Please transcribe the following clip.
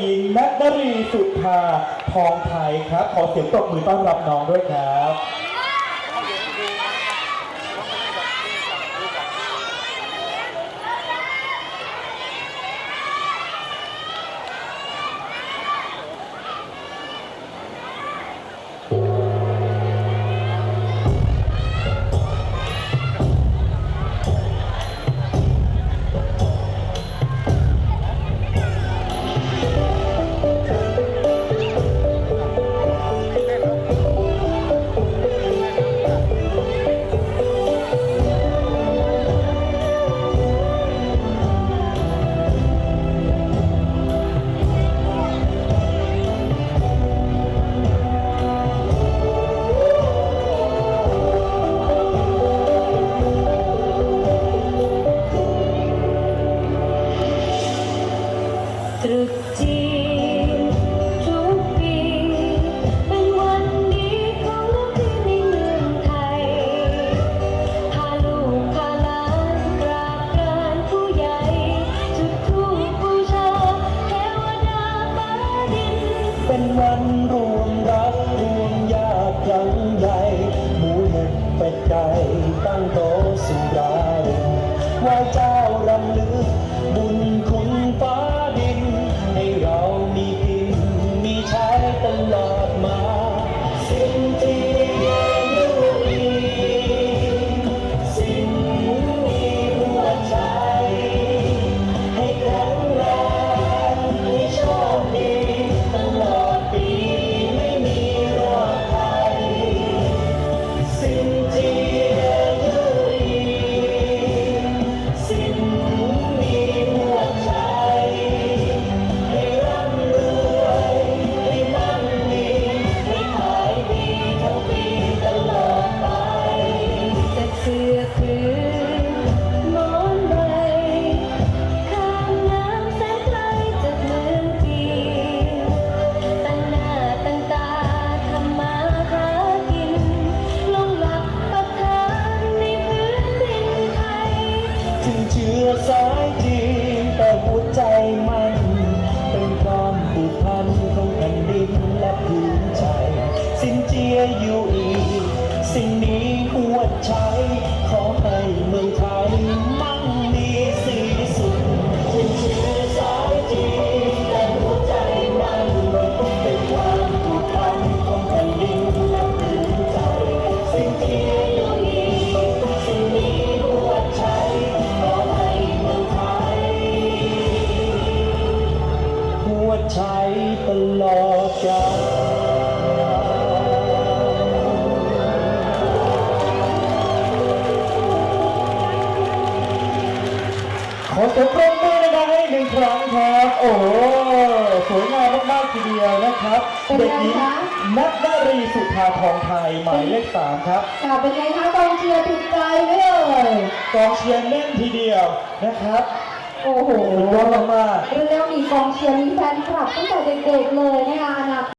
หญิงนัทนรีสุธาทองไทยครับ ขอเสียงตบมือต้อนรับน้องด้วยครับ นกรากรานผู้ใหญ่จุดธูปบูชาเทวดาฟ้าดินเป็นวันรวมรักรวมญาติครั้งใหญ่หมูหมุกเป็ดไก่ตั้งโต๊ะสุรารินไหว่าเจ้ หัวใจขอให้เมืองไทยมั่งมีสีสุขถึงเชื้อสายจีนแต่หัวใจมันเป็นความผูกพันของแผ่นดินและพื้นใจสิ่งเจียอยู่อีกสิ่งนี้หัวใจขอให้เมืองไทยหัวใจตลอดกาล โอ้โห สวยงามมากๆทีเดียวนะครับ เป็นเด็กไงหญิงคะนัทนารีสุภาทองไทยหมายเลขสามครับ ค่ะเป็นไงคะกองเชียร์ถูกใจไหมเอ่ยกองเชียร์แน่นทีเดียวนะครับโอ้โหสุดยอดมากๆ เรียกว่ามีกองเชียร์มีแฟนคลับตั้งแต่เด็กๆเลยนะคะอนาค